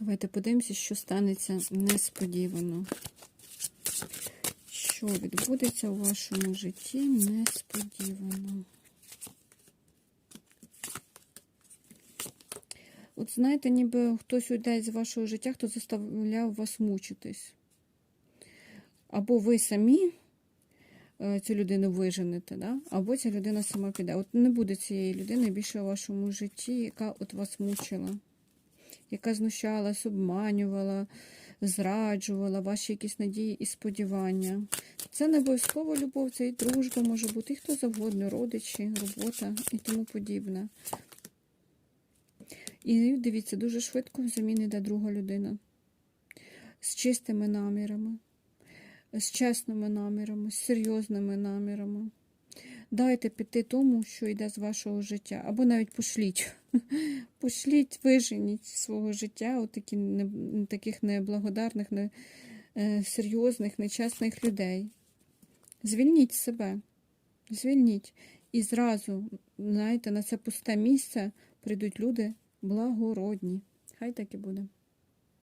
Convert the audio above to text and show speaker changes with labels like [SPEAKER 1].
[SPEAKER 1] Давайте подивимося, що станеться несподівано. Що відбудеться у вашому житті несподівано. От знаєте, ніби хтось уйде з вашого життя, хто заставляв вас мучитись. Або ви самі е, цю людину виженете, да? або ця людина сама піде. От не буде цієї людини більше у вашому житті, яка от вас мучила, яка знущалась, обманювала, зраджувала ваші якісь надії і сподівання. Це не обов'язково любов, це і дружба може бути, і хто завгодно, родичі, робота і тому подібне. І дивіться, дуже швидко взамін йде друга людина. З чистими намірами, з чесними намірами, з серйозними намірами. Дайте піти тому, що йде з вашого життя, або навіть пошліть. Пошліть, виженіть свого життя от такі, не, таких неблагодарних, не, е, серйозних, нечесних людей. Звільніть себе, звільніть. І зразу, знаєте, на це пусте місце прийдуть люди благородні. Хай так і буде.